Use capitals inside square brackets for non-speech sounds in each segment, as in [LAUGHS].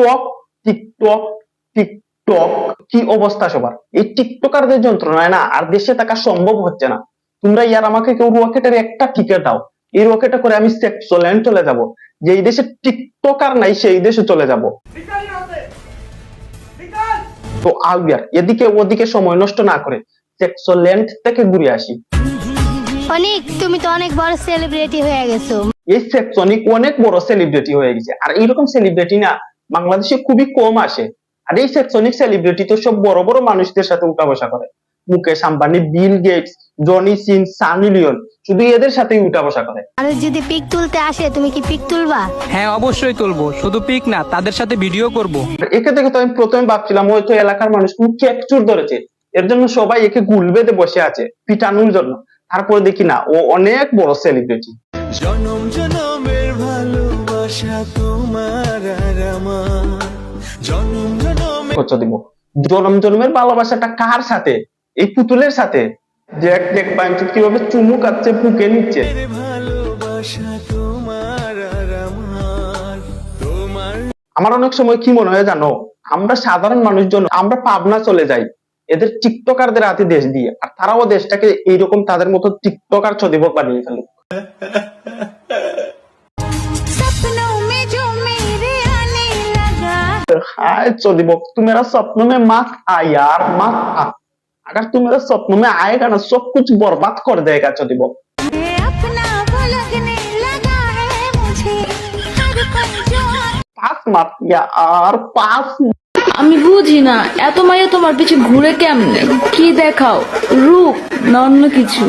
TikTok TikTok TikTok কি অবস্থা সবার? এই টিকটকারদের যন্ত্রণায় না আর দেশে থাকা সম্ভব হচ্ছে না। তোমরা ইয়ার আমাকে কেউ রকেটের একটা টিকিট দাও। এই রকেটে করে আমি সুইজারল্যান্ড চলে যাব। যেই দেশে টিকটকার নাই সেই দেশে চলে যাব। তো আলবিয়ার এদিকে ওদিকে সময় নষ্ট না করে সুইজারল্যান্ড থেকে ঘুরে আসি। অনেক তুমি তো অনেক বড় সেলিব্রিটি হয়ে গেছো। এই সেকশনিক অনেক বড় সেলিব্রিটি হয়ে গেছে। আর এইরকম সেলিব্রিটি না বাংলাদেশে খুবই কম আসে। আর এই সেকশনিক সেলিব্রিটি তো সব বড় বড় মানুষদের সাথে উঠা বসা করে। Mukesh Ambani Bill Gates Johnny Sins Sunny Leone শুধু এদের সাথেই উঠা বসা করে। মানুষ যদি পিক তুলতে আসে তুমি কি পিক তুলবা? হ্যাঁ অবশ্যই তুলবো। শুধু পিক না তাদের সাথে ভিডিও করব। একে দেখে তো আমি প্রথমে ভাবছিলাম হয়তো এলাকার মানুষ কোন ক্যাকচুর ধরেছে। এর জন্য সবাই একে গুল বেঁধে বসে আছে পিটানোর জন্য। তারপরে দেখি না ও অনেক বড় সেলিব্রিটি জনম জনমের ভালোবাসা তোমার আর আমার। জনম দিব? জনম জন্মের ভালোবাসাটা কার সাথে? এই পুতুলের সাথে? দেখ দেখ বাইঞ্চুত কীভাবে চুমু কাচ্ছে বুকে নিচ্ছে? ভালোবাসা তোমার আর আমার। তোমার আমার অনেক সময় কি মনে হয় জানো? আমরা সাধারণ মানুষজন আমরা পাবনা চলে যাই। এদের টিকটকারদের হাতে দেশ দিয়ে। আর তারাও দেশটাকে এইরকম তাদের মতো টিকটকার ছদিব বানিয়ে ফেলে। [LAUGHS] लगा हाय चोदीबो तू मेरा सपनों में मत आ यार मत आ अगर तू मेरे सपनों में आएगा ना सब कुछ बर्बाद कर देगा चोदीबो ये अपना वो लगने लगा है मुझे हर पल जो पास मत यार पास আমি বুঝি না এত মাইয়া তোমার পিছে ঘুরে কেমনে কি দেখাও রূপ না অন্য কিছু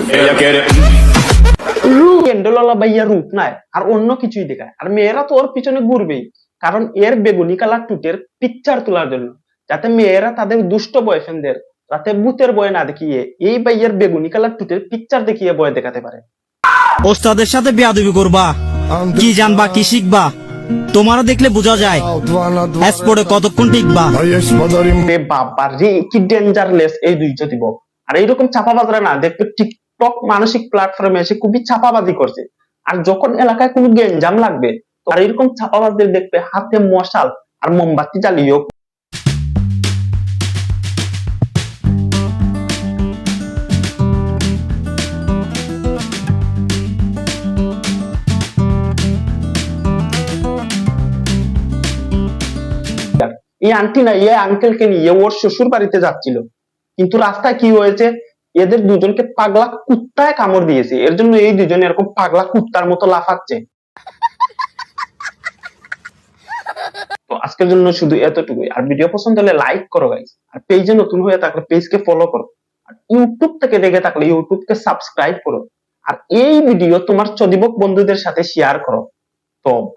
রূপ ক্যান্ডেলওয়ালা ভাইয়া রূপ নাই আর অন্য কিছুই দেখায় আর মেয়েরা তো ওর পিছনে ঘুরবেই কারণ এর বেগুনি কালার টুটের পিকচার তোলার জন্য। যাতে মেয়েরা তাদের দুষ্ট বয়ফ্রেন্ডদের যাতে ভূতের বয় না দেখিয়ে এই ভাইয়ের বেগুনি কালার টুটের পিকচার দেখিয়ে বয় দেখাতে পারে। ওস্তাদের সাথে বেয়াদবি করবা। কি জানবা কি শিখবা? তোমারা দেখলে বোঝা যায়। স্পোর্টে কতক্ষণ টিকবা? রে বাবা রে কি ডেঞ্জারলেস এই দুই দিব আর এইরকম চাপাবাজরা না দেখবে টিকটক মানসিক প্ল্যাটফর্মে এসে খুবই চাপাবাজি করছে। আর যখন এলাকায় কোনো গেঞ্জাম লাগবে আর এরকম চাপাবাজদের দেখবে হাতে মশাল আর মোমবাতি জ্বালিয়েও এই আন্টি না, এই আঙ্কেলকে নিয়ে ওর শ্বশুর বাড়িতে যাচ্ছিল। কিন্তু রাস্তায় কি হয়েছে? এদের দুজনকে পাগলা কুত্তায় কামড় দিয়েছে। এর জন্য এই দুজনে এরকম পাগলা কুত্তার মতো লাফাচ্ছে। তো আজকের জন্য শুধু এতটুকুই। আর ভিডিও পছন্দ হলে লাইক করো গাইজ আর পেজে নতুন হয়ে থাকলে পেজকে ফলো করো। আর ইউটিউব থেকে দেখে থাকলে ইউটিউবকে সাবস্ক্রাইব করো। আর এই ভিডিও তোমার চদিবক বন্ধুদের সাথে শেয়ার করো। তো